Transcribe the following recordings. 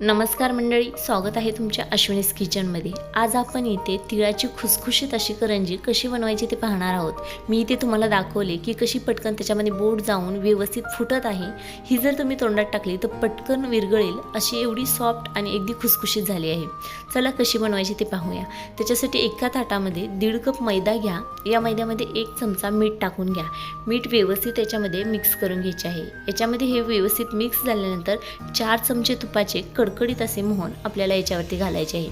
नमस्कार मंडळी स्वागत आहे तुमच्या अश्विनीस किचनमध्ये. आज आपण इथे तिळाची खुसखुशीत अशी करंजी कशी बनवायची ते पाहणार आहोत. मी इथे तुम्हाला दाखवले की कशी पटकन त्याच्यामध्ये बोट जाऊन व्यवस्थित फुटत आहे. ही जर तुम्ही तोंडात टाकली तर पटकन विरगळेल अशी एवढी सॉफ्ट आणि अगदी खुसखुशीत झाली आहे. चला कशी बनवायची ते पाहूया. त्याच्यासाठी एका ताटामध्ये दीड कप मैदा घ्या. या मैद्यामध्ये एक चमचा मीठ टाकून घ्या. मीठ व्यवस्थित याच्यामध्ये मिक्स करून घ्यायचे आहे. याच्यामध्ये हे व्यवस्थित मिक्स झाल्यानंतर चार चमचे तुपाचे कडकडीत असे मोहन आपल्याला याच्यावरती घालायचे आहे.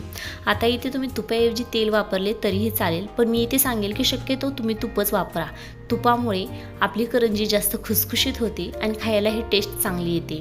आता इथे तुम्ही तुपाऐवजी तेल वापरले तरीही चालेल पण मी इथे सांगेल की शक्यतो तुम्ही तुपच वापरा. तुपामुळे आपली करंजी जास्त खुसखुशीत होते आणि खायला ही टेस्ट चांगली येते.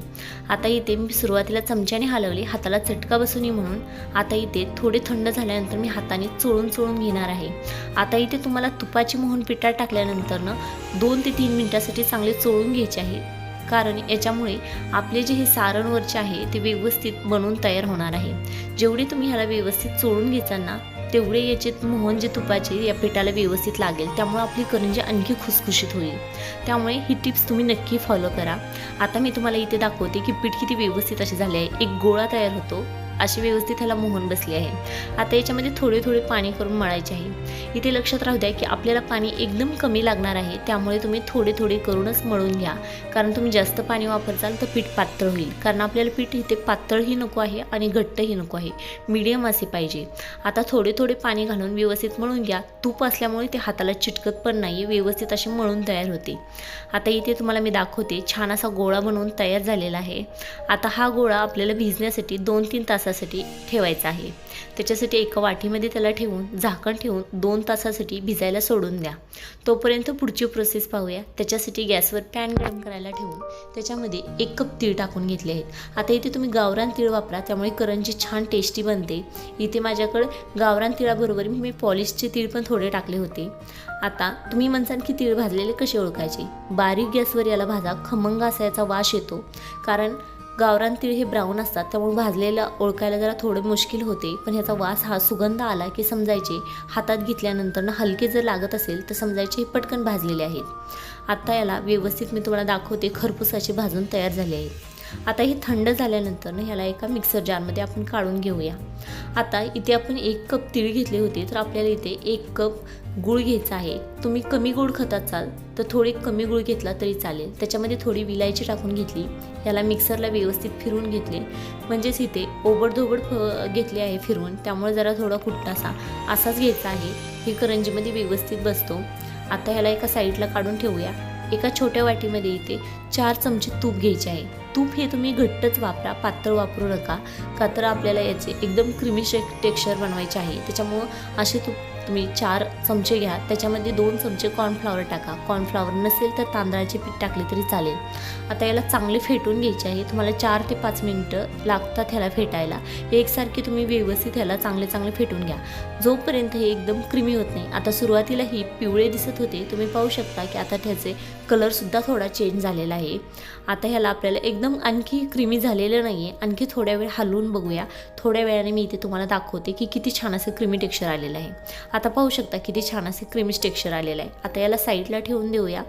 आता इथे मी सुरुवातीला चमच्याने हलवले हाताला चटका बसू नये म्हणून. आता इथे थोडे थंड झाल्यानंतर मी हाताने चोळून चोळून घेणार आहे. आता इथे तुम्हाला तुपाची मोहन पिठात टाकल्यानंतर दोन ते तीन मिनिटासाठी चांगले चोळून घ्यायचे आहे. कारण याच्यामुळे आपले जे हे सारणवरचे आहे ते व्यवस्थित बनवून तयार होणार आहे. जेवढे तुम्ही ह्याला व्यवस्थित चोळून घ्याल ना तेवढे याचे मोहन जे तुपाचे या पिठाला व्यवस्थित लागेल. त्यामुळे आपली करंजी आणखी खुसखुशीत होईल. त्यामुळे ही टिप्स तुम्ही नक्की फॉलो करा. आता मी तुम्हाला इथे दाखवते की पीठ किती व्यवस्थित असे झाले आहे. एक गोळा तयार होतो. अशी व्यवस्थित ह्याला मोहन बसली आहे. आता याच्यामध्ये थोडे थोडे पाणी करून मळायचे आहे. इथे लक्षात राहू द्या की आपल्याला पाणी एकदम कमी लागणार आहे त्यामुळे तुम्ही थोडे थोडे करूनच मळून घ्या. कारण तुम्ही जास्त पाणी वापरताल तर पीठ पातळ होईल. कारण आपल्याला पीठ इथे पातळही नको आहे आणि घट्टही नको आहे. मीडियम असे पाहिजे. आता थोडे थोडे पाणी घालून व्यवस्थित मळून घ्या. तूप असल्यामुळे ते हाताला चिटकत पण नाही व्यवस्थित असे मळून तयार होते. आता इथे तुम्हाला मी दाखवते. छान असा गोळा बनवून तयार झालेला आहे. आता हा गोळा आपल्याला भिजण्यासाठी दोन तीन तासासाठी ठेवायचा आहे. त्याच्यासाठी एका वाटीमध्ये त्याला ठेवून झाकण ठेवून दोन तासासाठी भिजायला सोडून द्या. तोपर्यंत पुढची प्रोसेस पाहूया. त्याच्यासाठी गॅसवर पॅन गरम करायला ठेवून त्याच्यामध्ये एक कप तीळ टाकून घेतले आहेत. आता इथे तुम्ही गावरान तीळ वापरा त्यामुळे करंजी छान टेस्टी बनते. इथे माझ्याकडे गावरान तिळाबरोबर मी पॉलिशचे तीळ पण थोडे टाकले होते. आता तुम्ही म्हणसान की तीळ भाजलेले कसे ओळखायचे? बारीक गॅसवर याला भाजा खमंग असा याचा वास येतो. कारण गावरान तीळ हे ब्राऊन असतात त्यामुळे भाजलेलं ओळखायला जरा थोडं मुश्किल होते. पण ह्याचा वास हा सुगंध आला की समजायचे. हातात घेतल्यानंतर ना हलके जर लागत असेल तर समजायचे हे पटकन भाजलेले आहेत. आत्ता याला व्यवस्थित मी तुम्हाला दाखवते खरपूस भाजून तयार झाले आहे. आता हे थंड झाल्यानंतर ना ह्याला एका मिक्सर जारमध्ये आपण काढून घेऊया. आता इथे आपण एक कप तीळ घेतले होते तर आपल्याला इथे एक कप गूळ घ्यायचा आहे. तुम्ही कमी गोड खत असाल तर थोडी कमी गूळ घेतला तरी चालेल. त्याच्यामध्ये थोडी विलायची टाकून घेतली. याला मिक्सरला व्यवस्थित फिरवून घेतले. म्हणजेच इथे ओबडधोबड फ घेतले आहे फिरवून. त्यामुळे जरा थोडा कुट्टासा असाच घ्यायचा आहे. ही करंजीमध्ये व्यवस्थित बसतो. आता ह्याला एका साईडला काढून ठेवूया. एका छोट्या वाटीमध्ये इथे चार चमचे तूप घ्यायचे आहे. तूप हे तुम्ही घट्टच वापरा पातळ वापरू नका. का तर आपल्याला याचे एकदम क्रिमी टेक्स्चर बनवायचे आहे. त्याच्यामुळं असे तूप तुम्ही चार चमचे घ्या. त्याच्यामध्ये दोन चमचे कॉर्नफ्लॉवर टाका. कॉर्नफ्लॉवर नसेल तर तांदळाचे पीठ टाकले तरी चालेल. आता याला चांगले फेटून घ्यायचे आहे. तुम्हाला चार ते पाच मिनटं लागतात ह्याला फेटायला. एकसारखे तुम्ही व्यवस्थित ह्याला चांगले चांगले फेटून घ्या. जोपर्यंत हे एकदम क्रिमी होत नाही आता सुरुवातीला ही पिवळे दिसत होते तुम्ही पाहू शकता की आता त्याचे कलरसुद्धा थोडा चेंज झालेला आहे. आहे. आता ह्याला आपल्याला एकदम आणखी क्रिमी झालेलं नाही आहे आणखी थोड्या वेळ हलवून बघूया. थोड्या वेळाने मी इथे तुम्हाला दाखवते की किती छान असं क्रिमी टेक्स्चर आलेलं आहे. आता पाहू शकता किती छान असे क्रिमी टेक्स्चर आलेलं आहे. आता याला साईडला ठेवून देऊया.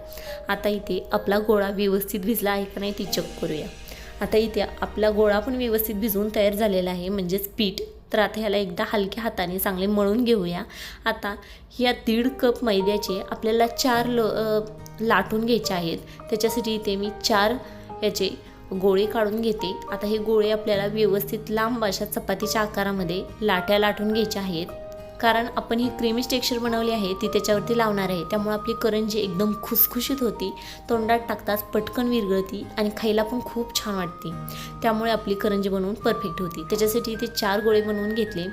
आता इथे आपला गोळा व्यवस्थित भिजला आहे का नाही ती चेक करूया. आता इथे आपला गोळा पण व्यवस्थित भिजवून तयार झालेला आहे म्हणजेच पीठ. तर आता ह्याला एकदा हलक्या हाताने चांगले मळून घेऊया. आता ह्या दीड कप मैद्याचे आपल्याला चार ल लाटून घ्यायचे आहेत. त्याच्यासाठी इथे मी चार याचे गोळे काढून घेते. आता हे गोळे आपल्याला व्यवस्थित लांब अशा चपातीच्या आकारामध्ये लाट्या लाटून घ्यायच्या आहेत. कारण आपण ही क्रीमी टेक्स्चर बनवली आहे ती त्याच्यावरती लावणार आहे. त्यामुळे आपली करंजी एकदम खुसखुशीत होती. तोंडात टाकताच पटकन विरगळती आणि खायला पण खूप छान वाटते. त्यामुळे आपली करंजी बनवून परफेक्ट होती. त्याच्यासाठी इथे चार गोळे बनवून घेतले.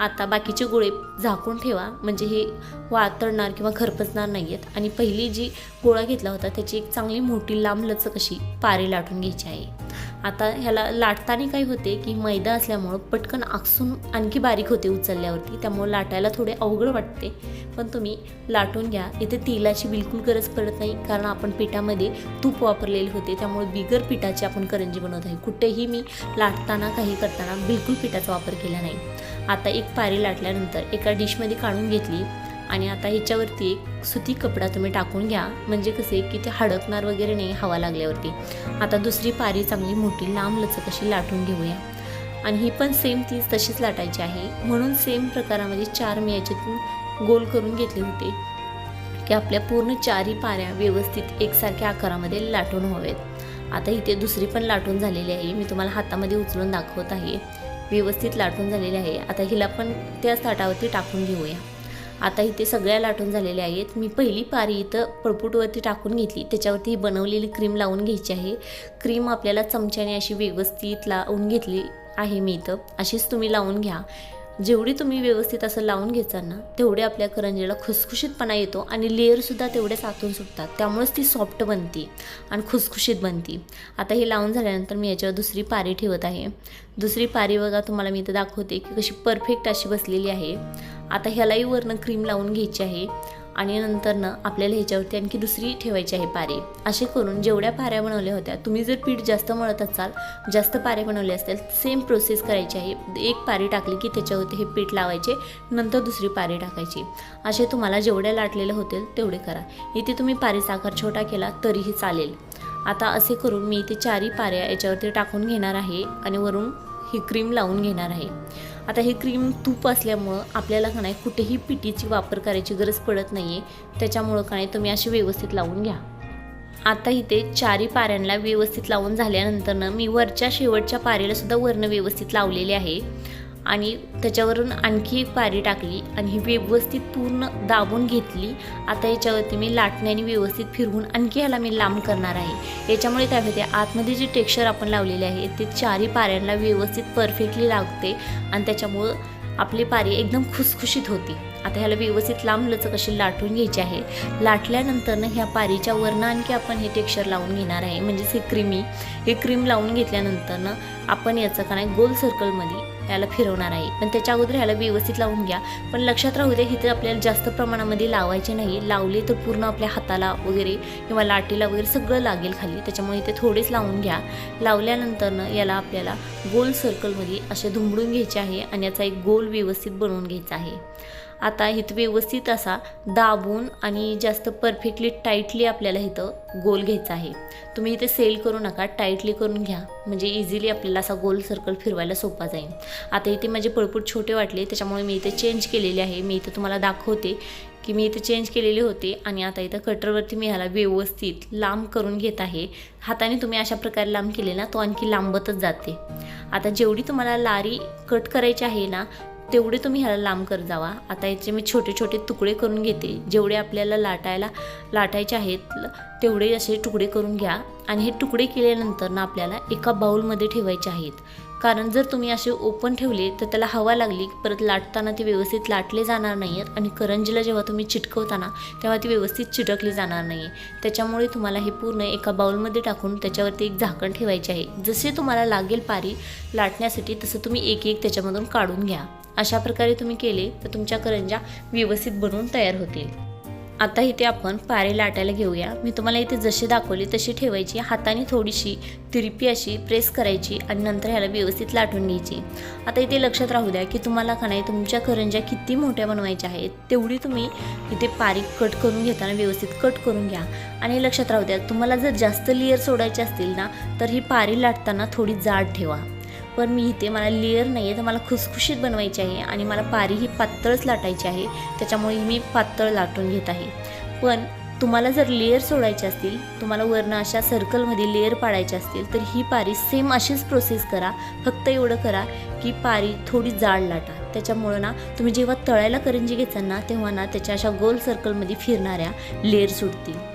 आता बाकीचे गोळे झाकून ठेवा. म्हणजे हे वातळणार किंवा खरपचणार नाही आहेत आणि पहिली जी गोळा घेतला होता त्याची एक चांगली मोठी लांब लचक अशी पारे लाटून घ्यायची आहे. आता ह्याला लाटताना काय होते की मैदा असल्यामुळं पटकन आकसून आणखी बारीक होते उचलल्यावरती. त्यामुळं लाटायला थोडे अवघड वाटते. पण तुम्ही लाटून घ्या. इथे तेलाची बिलकुल गरज पडत नाही. कारण आपण पिठामध्ये तूप वापरलेले होते. त्यामुळे बिगर पिठाची आपण करंजी बनवत आहे. कुठेही मी लाटताना काही करताना बिलकुल पिठाचा वापर केला नाही. आता एक पारी लाटल्यानंतर एका डिशमध्ये काढून घेतली. आणि आता ह्याच्यावरती एक सुती कपडा तुम्ही टाकून घ्या. म्हणजे कसे की ते हडकणार वगैरे नाही हवा लागल्यावरती. आता दुसरी पारी चांगली मोठी लांब लचक अशी लाटून घेऊया. आणि ही पण सेम तीच तशीच लाटायची आहे. म्हणून सेम प्रकारामध्ये चार मी याच्यातून गोल करून घेतले होते. की आपल्या पूर्ण चारही पाऱ्या व्यवस्थित एकसारख्या आकारामध्ये लाटून हवेत आता इथे दुसरी पण लाटून झालेली आहे. मी तुम्हाला हातामध्ये उचलून दाखवत आहे. व्यवस्थित लाटून झालेली आहे. आता हिला पण त्याच ताटावरती टाकून घेऊया. आता इथे सगळ्या लाटून झालेल्या आहेत. मी पहिली पारी इथं पळपूटवरती टाकून घेतली. त्याच्यावरती ही बनवलेली क्रीम लावून घ्यायची आहे. क्रीम आपल्याला चमच्याने अशी व्यवस्थित लावून घेतली आहे मी इथं. अशीच तुम्ही लावून घ्या. जेवढी तुम्ही व्यवस्थित असं लावून घेचाल ना तेवढे आपल्या करंजीला खुसखुशीतपणा येतो आणि लेअरसुद्धा तेवढे सातून सुटतात. त्यामुळेच ती सॉफ्ट बनते आणि खुसखुशीत बनते. आता हे लावून झाल्यानंतर मी याच्यावर दुसरी पारी ठेवत आहे. दुसरी पारी बघा तुम्हाला मी इथं दाखवते की कशी परफेक्ट अशी बसलेली आहे. आता ह्यालाही वरनं क्रीम लावून घ्यायची आहे. आणि नंतरनं आपल्याला ह्याच्यावरती आणखी दुसरी ठेवायची आहे पारी. असे करून जेवढ्या पाऱ्या बनवल्या होत्या तुम्ही जर पीठ जास्त मळत असाल जास्त पारे बनवले असतील सेम प्रोसेस करायची आहे. एक पारी टाकली की त्याच्यावरती हे पीठ लावायचे नंतर दुसरी पारी टाकायची. असे तुम्हाला जेवढ्या लाटलेलं होतील तेवढे करा. इथे तुम्ही पारी साखर छोटा केला तरीही चालेल. आता असे करून मी इथे चारही पाऱ्या याच्यावरती टाकून घेणार आहे आणि वरून ही क्रीम लावून घेणार आहे. आता ही क्रीम तूप असल्यामुळं आपल्याला का नाही कुठेही पिटीची वापर करायची गरज पडत नाही आहे त्याच्यामुळं का नाही तुम्ही अशी व्यवस्थित लावून घ्या. आता इथे चारी पाऱ्यांना व्यवस्थित लावून झाल्यानंतरनं मी वरच्या शेवटच्या पारेला सुद्धा वर्ण व्यवस्थित लावलेले आहे. आणि त्याच्यावरून आणखी एक पारी टाकली आणि ही व्यवस्थित पूर्ण दाबून घेतली. आता याच्यावरती मी लाटण्याने व्यवस्थित फिरवून आणखी ह्याला मी लांब करणार आहे. याच्यामुळे काय होते आतमध्ये जे टेक्स्चर आपण लावलेले आहे ते चारही पाऱ्यांना व्यवस्थित परफेक्टली लागते आणि त्याच्यामुळं आपली पारी एकदम खुसखुशीत होती. आता ह्याला व्यवस्थित लांब लचक अशी लाटून घ्यायची आहे. लाटल्यानंतरनं ह्या पारीच्या वरनं आणखी आपण हे टेक्स्चर लावून घेणार आहे. म्हणजेच हे क्रीमी. हे क्रीम लावून घेतल्यानंतरनं आपण याचं का नाही गोल सर्कलमध्ये याला फिरवणार आहे. पण त्याच्या अगोदर ह्याला व्यवस्थित लावून घ्या. पण लक्षात राहू द्या इथे आपल्याला जास्त प्रमाणामध्ये लावायचे नाही. लावले तर पूर्ण आपल्या हाताला वगैरे किंवा लाटीला वगैरे सगळं लागेल खाली. त्याच्यामुळे इथे थोडेच लावून घ्या. लावल्यानंतरनं याला आपल्याला गोल सर्कलमध्ये असे धुंबडून घ्यायचे आहे आणि याचा एक गोल व्यवस्थित बनवून घ्यायचा आहे. आता इथं व्यवस्थित असा दाबून आणि जास्त परफेक्टली टाईटली आपल्याला इथं गोल घ्यायचा आहे. तुम्ही इथे सेल करू नका टाईटली करून घ्या. म्हणजे इझिली आपल्याला असा गोल सर्कल फिरवायला सोपा जाईल. आता इथे माझे पळपूट छोटे वाटले त्याच्यामुळे मी इथे चेंज केलेले आहे. मी इथे तुम्हाला दाखवते की मी इथे चेंज केलेले होते आणि आता इथं कटरवरती मी ह्याला व्यवस्थित लांब करून घेत आहे. हाताने तुम्ही अशा प्रकारे लांब केले ना तो आणखी लांबतच जाते. आता जेवढी तुम्हाला लारी कट करायची आहे ना तेवढे तुम्ही ह्याला लांब करत जावा. आता याचे मी छोटे छोटे तुकडे करून घेते. जेवढे आपल्याला लाटायला लाटायचे आहेत तेवढे असे तुकडे करून घ्या. आणि हे तुकडे केल्यानंतर ना आपल्याला एका बाऊलमध्ये ठेवायचे आहेत. कारण जर तुम्ही असे ओपन ठेवले तर त्याला हवा लागली परत लाटताना ते व्यवस्थित लाटले जाणार नाही आहेत आणि करंजीला जेव्हा तुम्ही चिटकवताना तेव्हा ती व्यवस्थित चिटकली जाणार नाही आहे त्याच्यामुळे तुम्हाला हे पूर्ण एका बाऊलमध्ये टाकून त्याच्यावरती एक झाकण ठेवायचे आहे. जसे तुम्हाला लागेल पारी लाटण्यासाठी तसं तुम्ही एक एक त्याच्यामधून काढून घ्या. अशा प्रकारे तुम्ही केले तर तुमच्या करंजा व्यवस्थित बनवून तयार होतील. आता इथे आपण पारे लाटायला घेऊया. मी तुम्हाला इथे जशी दाखवली तशी ठेवायची. हाताने थोडीशी तिरपी अशी प्रेस करायची आणि नंतर ह्याला व्यवस्थित लाटून घ्यायची. आता इथे लक्षात राहू द्या की तुम्हाला का नाही तुमच्या करंज्या किती मोठ्या बनवायच्या आहेत तेवढी तुम्ही इथे पारी कट करून घेताना व्यवस्थित कट करून घ्या. आणि लक्षात राहू द्या तुम्हाला जर जास्त लेअर सोडायचे असतील ना तर ही पारी लाटताना थोडी जाड ठेवा. पण मी इथे मला लेअर नाही आहे तर मला खुसखुशीत बनवायची आहे आणि मला पारी ही पातळच लाटायची आहे त्याच्यामुळे मी पातळ लाटून घेत आहे. पण तुम्हाला जर लेअर सोडायचे असतील तुम्हाला वरनं अशा सर्कलमध्ये लेअर पाडायचे असतील तर ही पारी सेम अशीच प्रोसेस करा. फक्त एवढं करा की पारी थोडी जाड लाटा. त्याच्यामुळं ना तुम्ही जेव्हा तळायला करंजी घेताल ना तेव्हा ना त्याच्या अशा गोल सर्कलमध्ये फिरणाऱ्या लेअर सुटतील.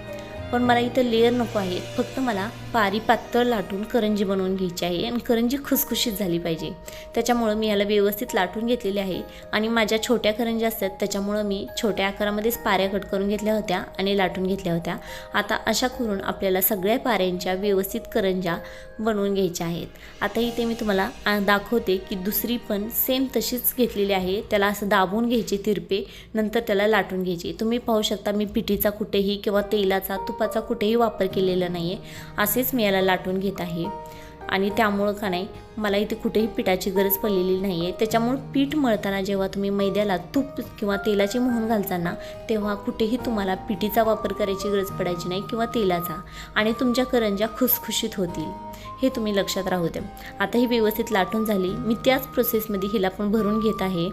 पण मला इथं लेअर नको आहे. फक्त मला पारी पातळ लाटून करंजी बनवून घ्यायची आहे आणि करंजी खुसखुशीत झाली पाहिजे. त्याच्यामुळं मी याला व्यवस्थित लाटून घेतलेले आहे आणि माझ्या छोट्या करंज्या असतात त्याच्यामुळं मी छोट्या आकारामध्येच पाऱ्या कट करून घेतल्या होत्या आणि लाटून घेतल्या होत्या. आता अशा करून आपल्याला सगळ्या पाऱ्यांच्या व्यवस्थित करंज्या बनवून घ्यायच्या आहेत. आता इथे मी तुम्हाला दाखवते की दुसरी पण सेम तशीच घेतलेली आहे. त्याला असं दाबून घ्यायची तिरपे नंतर त्याला लाटून घ्यायची. तुम्ही पाहू शकता मी पिठीचा कुठेही किंवा तेलाचा तुपाचा कुठेही वापर केलेला नाही आहे असेच मी याला लाटून घेत आहे. आणि त्यामुळं का नाही मला इथे कुठेही पिठाची गरज पडलेली नाही आहे त्याच्यामुळं पीठ मळताना जेव्हा तुम्ही मैद्याला तूप किंवा तेलाची मोहन घालताना तेव्हा कुठेही तुम्हाला पिठीचा वापर करायची गरज पडायची नाही किंवा तेलाचा. आणि तुमच्या करंज्या खुसखुशीत होतील. हे तुम्ही लक्षात राहू द्या. आता ही व्यवस्थित लाटून झाली. मी त्याच प्रोसेसमध्ये हिला पण भरून घेत आहे.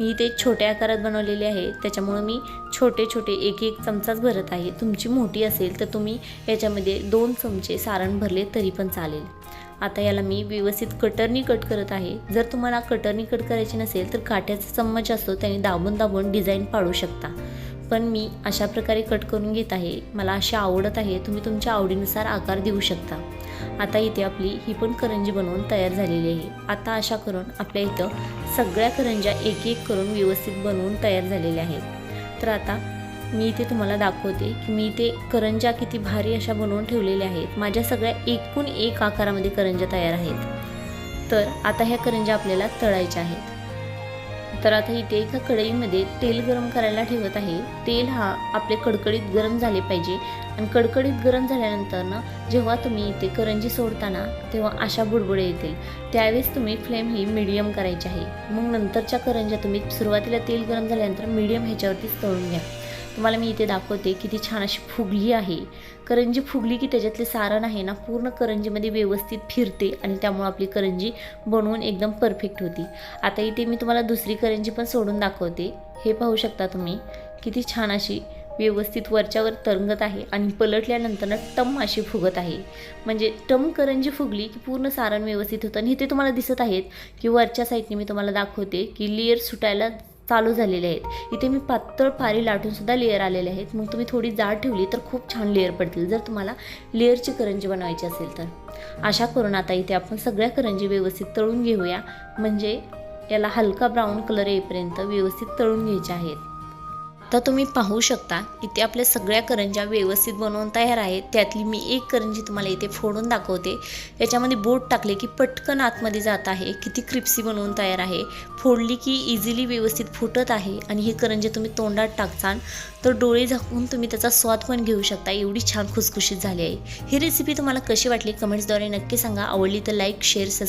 मी ते छोट्या आकारात बनवलेले आहे. त्याच्यामुळं मी छोटे छोटे एक एक चमचाच भरत आहे. तुमची मोठी असेल तर तुम्ही याच्यामध्ये दोन चमचे सारण भरले तरी पण चालेल. आता याला मी व्यवस्थित कटरनी कट करत आहे. जर तुम्हाला कटरनी कट करायची नसेल तर काट्याचा चम्मच असतो त्याने दाबून दाबून डिझाईन पाडू शकता. पण मी अशा प्रकारे कट करून घेत आहे. मला अशी आवडत आहे. तुम्ही तुमच्या आवडीनुसार आकार देऊ शकता. आता इथे आपली ही पण करंजी बनवून तयार झालेली आहे. आता अशा करून आपल्या इथं सगळ्या करंज्या एक एक करून व्यवस्थित बनवून तयार झालेल्या आहेत. तर आता मी इथे तुम्हाला दाखवते की मी इथे करंज्या किती भारी अशा बनवून ठेवलेल्या आहेत. माझ्या सगळ्या एकूण एक आकारामध्ये करंज्या तयार आहेत. तर आता ह्या करंज्या आपल्याला तळायच्या आहेत. तर आता इथे एका कढईमध्ये तेल गरम करायला ठेवत आहे. तेल हा आपले कडकडीत गरम झाले पाहिजे. आणि कडकडीत गरम झाल्यानंतर ना जेव्हा तुम्ही इथे करंजी सोडताना तेव्हा अशा बुडबुडे येतील. त्यावेळेस तुम्ही फ्लेम ही मिडियम करायची आहे. मग नंतरच्या करंज्या तुम्ही सुरुवातीला तेल गरम झाल्यानंतर मिडियम ह्याच्यावरतीच तळून घ्या. तुम्हाला मी इथे दाखवते किती छान अशी फुगली आहे. करंजी फुगली की त्याच्यातले सारण आहे ना पूर्ण करंजीमध्ये व्यवस्थित फिरते आणि त्यामुळे आपली करंजी बनवून एकदम परफेक्ट होती. आता इथे मी तुम्हाला दुसरी करंजी पण सोडून दाखवते. हे पाहू शकता तुम्ही किती छान अशी व्यवस्थित वरच्यावर तरंगत आहे आणि पलटल्यानंतर टम अशी फुगत आहे. म्हणजे टम करंजी फुगली की पूर्ण सारण व्यवस्थित होतं. आणि इथे तुम्हाला दिसत आहेत की वरच्या साईडने मी तुम्हाला दाखवते की लेअर सुटायला चालू झालेले आहेत. इथे मी पातळ पारी लाटूनसुद्धा लेअर आलेले आहेत. मग तुम्ही थोडी जाड ठेवली तर खूप छान लेअर पडतील. जर तुम्हाला लेअरची करंजी बनवायची असेल तर. अशा करून आता इथे आपण सगळ्या करंजी व्यवस्थित तळून घेऊया. म्हणजे याला हलका ब्राऊन कलर येईपर्यंत व्यवस्थित तळून घ्यायचे आहेत. तर तुम्ही पाहू शकता इथे आपल्या सगळ्या करंज्या व्यवस्थित बनवून तयार आहेत. त्यातली मी एक करंजी तुम्हाला इथे फोडून दाखवते. याच्यामध्ये बोट टाकले की पटकन आतमध्ये जात आहे. किती क्रिप्सी बनवून तयार आहे. फोडली की इझिली व्यवस्थित फुटत आहे. आणि ही करंजी तुम्ही तोंडात टाकसान तर डोळे झाकून तुम्ही त्याचा स्वाद पण घेऊ शकता. एवढी छान खुसखुशीत झाली आहे. ही रेसिपी तुम्हाला कशी वाटली? कमेंट्सद्वारे नक्की सांगा. आवडली तर लाईक शेअर सबस्क्राईब